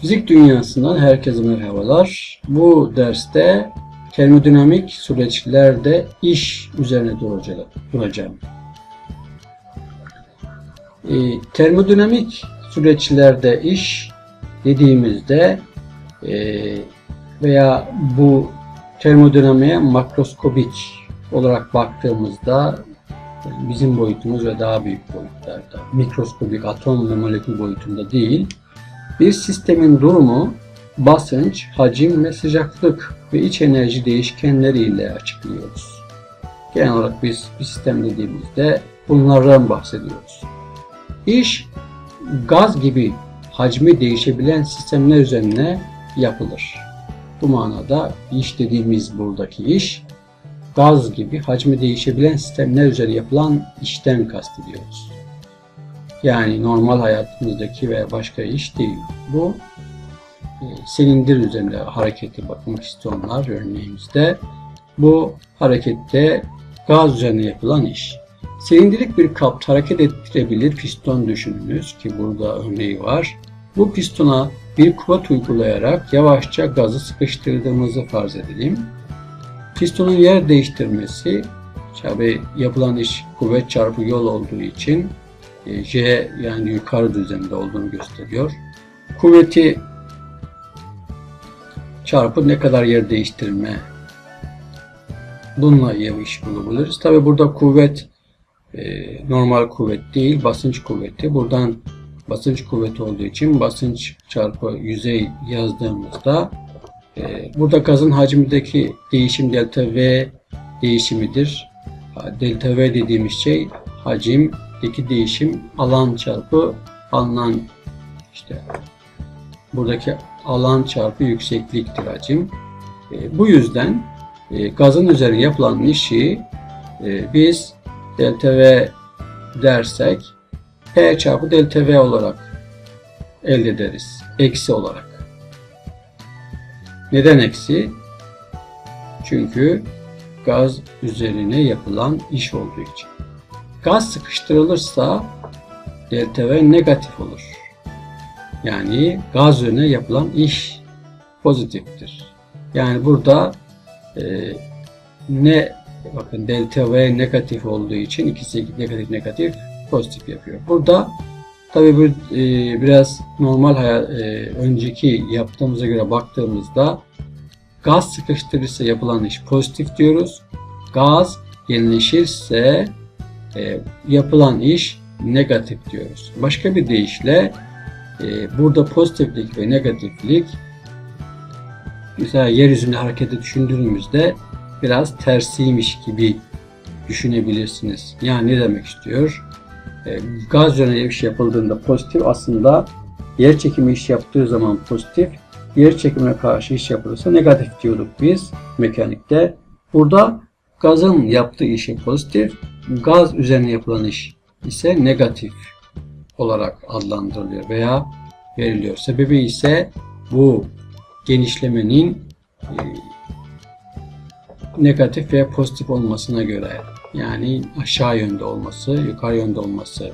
Fizik dünyasından herkese merhabalar. Bu derste termodinamik süreçlerde iş üzerine duracağım. Ee, termodinamik süreçlerde iş dediğimizde e, veya bu termodinamiğe makroskobik olarak baktığımızda bizim boyutumuz ve daha büyük boyutlarda, mikroskobik atom ve molekül boyutunda değil, bir sistemin durumu basınç, hacim ve sıcaklık ve iç enerji değişkenleriyle açıklıyoruz. Genel olarak biz bir sistem dediğimizde bunlardan bahsediyoruz. İş gaz gibi hacmi değişebilen sistemler üzerine yapılır. Bu manada iş dediğimiz buradaki iş gaz gibi hacmi değişebilen sistemler üzerine yapılan işten kastediyoruz. Yani normal hayatımızdaki veya başka iş değil. Bu e, silindir üzerinde hareketi bakın pistonlar örneğimizde. Bu harekette gaz üzerine yapılan iş. Silindirik bir kap hareket ettirebilir piston düşününüz ki burada örneği var. Bu pistona bir kuvvet uygulayarak yavaşça gazı sıkıştırdığımızı farz edelim. Pistonun yer değiştirmesi tabi yapılan iş kuvvet çarpı yol olduğu için J yani yukarı düzende olduğunu gösteriyor. Kuvveti çarpı ne kadar yer değiştirme bununla iyi iş bulabiliriz. Tabi burada kuvvet e, normal kuvvet değil basınç kuvveti. Buradan basınç kuvveti olduğu için basınç çarpı yüzey yazdığımızda e, burada gazın hacmindeki değişim delta V değişimidir. Delta V dediğimiz şey hacimdeki değişim alan çarpı alınan işte buradaki alan çarpı yüksekliktir hacim. E, bu yüzden e, gazın üzerine yapılan işi e, biz delta V dersek P çarpı delta V olarak elde ederiz. Eksi olarak. Neden eksi? Çünkü gaz üzerine yapılan iş olduğu için. Gaz sıkıştırılırsa delta V negatif olur. Yani gaz üzerine yapılan iş pozitiftir. Yani burada e, ne bakın delta V negatif olduğu için ikisi negatif negatif pozitif yapıyor. Burada tabi bu e, biraz normal hayat, e, önceki yaptığımıza göre baktığımızda gaz sıkıştırırsa yapılan iş pozitif diyoruz. Gaz yenileşirse e, yapılan iş negatif diyoruz. Başka bir deyişle e, burada pozitiflik ve negatiflik mesela yeryüzünde hareketi düşündüğümüzde biraz tersiymiş gibi düşünebilirsiniz. Yani ne demek istiyor? E, gaz üzerine iş yapıldığında pozitif aslında yer çekimi iş yaptığı zaman pozitif, yer çekimine karşı iş yapılırsa negatif diyorduk biz mekanikte. Burada gazın yaptığı işi pozitif, gaz üzerine yapılan iş ise negatif olarak adlandırılıyor veya veriliyor. Sebebi ise bu genişlemenin e, negatif ve pozitif olmasına göre yani aşağı yönde olması, yukarı yönde olması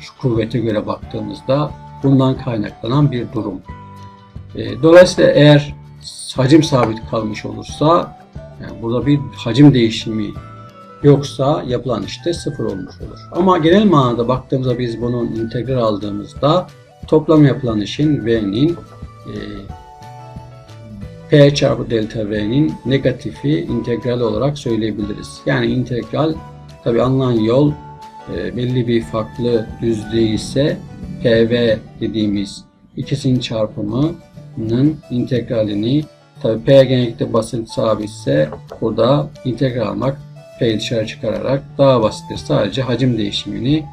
şu kuvvete göre baktığımızda bundan kaynaklanan bir durum. E, dolayısıyla eğer hacim sabit kalmış olursa yani burada bir hacim değişimi yoksa yapılan işte sıfır olmuş olur. Ama genel manada baktığımızda biz bunun integral aldığımızda toplam yapılan işin V'nin e, P çarpı delta V'nin negatifi integral olarak söyleyebiliriz. Yani integral tabi alınan yol e, belli bir farklı düzlüğü ise PV dediğimiz ikisinin çarpımının integralini tabi P genellikle basınç sabitse burada integral almak P'yi dışarı çıkararak daha basittir. Sadece hacim değişimini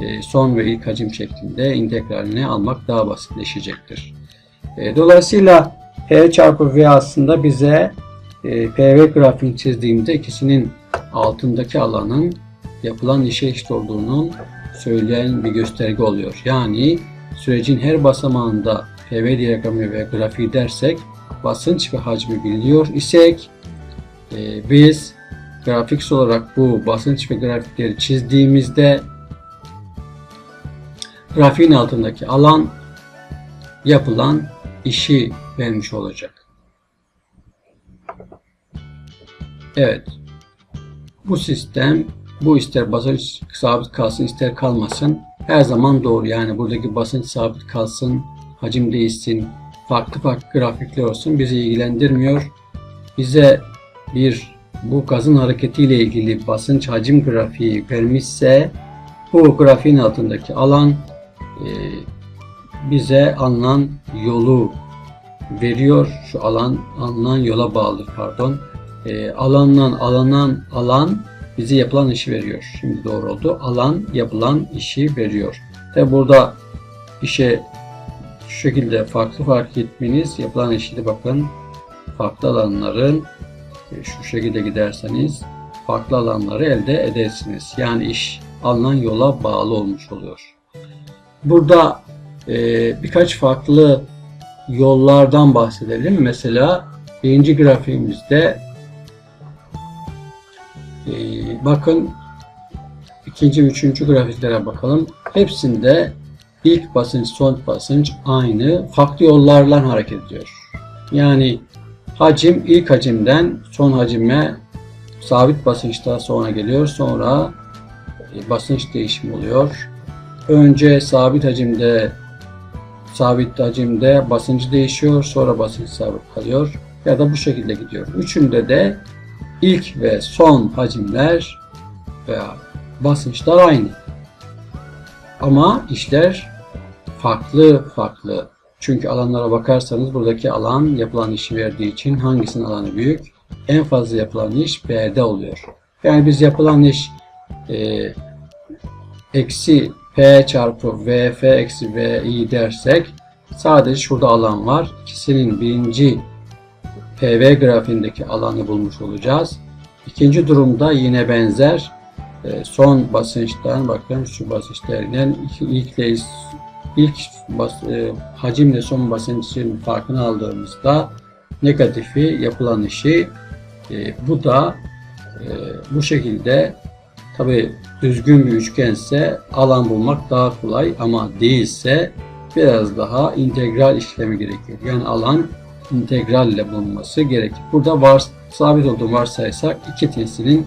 e, son ve ilk hacim şeklinde integralini almak daha basitleşecektir. E, dolayısıyla P çarpı V aslında bize e, PV grafiğini çizdiğimde ikisinin altındaki alanın yapılan işe eşit olduğunun söyleyen bir gösterge oluyor. Yani sürecin her basamağında PV diyagramı ve grafiği dersek basınç ve hacmi biliyor isek e, biz grafik olarak bu basınç ve grafikleri çizdiğimizde grafiğin altındaki alan yapılan işi vermiş olacak. Evet. Bu sistem bu ister basınç sabit kalsın ister kalmasın her zaman doğru. Yani buradaki basınç sabit kalsın, hacim değişsin, farklı farklı grafikler olsun bizi ilgilendirmiyor. Bize bir bu gazın hareketiyle ilgili basınç hacim grafiği vermişse bu grafiğin altındaki alan e, bize alınan yolu veriyor. Şu alan alınan yola bağlı pardon. E, alandan alınan alan bize yapılan işi veriyor. Şimdi doğru oldu. Alan yapılan işi veriyor. Ve burada işe şu şekilde farklı fark etmeniz yapılan de bakın farklı alanların e, şu şekilde giderseniz farklı alanları elde edersiniz. Yani iş alınan yola bağlı olmuş oluyor. Burada e, birkaç farklı yollardan bahsedelim. Mesela birinci grafiğimizde e, bakın ikinci, üçüncü grafiklere bakalım. Hepsinde ilk basınç, son basınç aynı. Farklı yollarla hareket ediyor. Yani hacim ilk hacimden son hacime sabit basınçta sonra geliyor. Sonra e, basınç değişimi oluyor. Önce sabit hacimde sabit hacimde basıncı değişiyor. Sonra basınç sabit kalıyor. Ya da bu şekilde gidiyor. Üçünde de ilk ve son hacimler veya basınçlar aynı. Ama işler farklı farklı. Çünkü alanlara bakarsanız buradaki alan yapılan işi verdiği için hangisinin alanı büyük? En fazla yapılan iş B'de oluyor. Yani biz yapılan iş e, eksi P çarpı VF eksi VI dersek sadece şurada alan var. İkisinin birinci PV grafiğindeki alanı bulmuş olacağız. İkinci durumda yine benzer e, son basınçtan bakın şu basınç değerinden ilk ilk bas, e, hacimle son basıncın farkını aldığımızda negatifi yapılan işi e, bu da e, bu şekilde tabi düzgün bir üçgense alan bulmak daha kolay ama değilse biraz daha integral işlemi gerekiyor. Yani alan integralle bulunması gerekir. Burada var, sabit olduğunu varsayarsak iki tesilin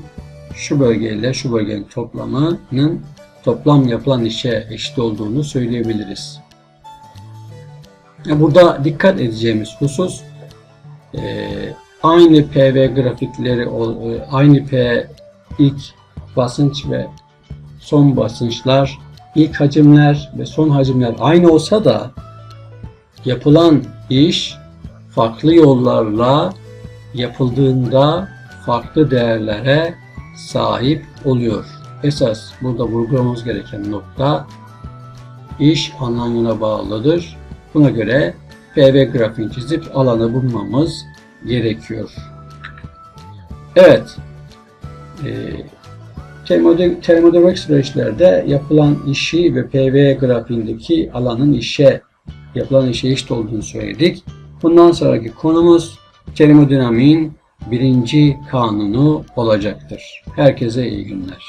şu bölgeyle şu bölgenin toplamının toplam yapılan işe eşit olduğunu söyleyebiliriz. Burada dikkat edeceğimiz husus e, aynı PV grafikleri e, aynı P ilk basınç ve son basınçlar ilk hacimler ve son hacimler aynı olsa da yapılan iş farklı yollarla yapıldığında farklı değerlere sahip oluyor. Esas burada vurgulamamız gereken nokta iş anlamına bağlıdır. Buna göre PV grafiğini çizip alanı bulmamız gerekiyor. Evet. E, termodinamik süreçlerde yapılan işi ve PV grafiğindeki alanın işe yapılan işe eşit olduğunu söyledik. Bundan sonraki konumuz termodinamiğin birinci kanunu olacaktır. Herkese iyi günler.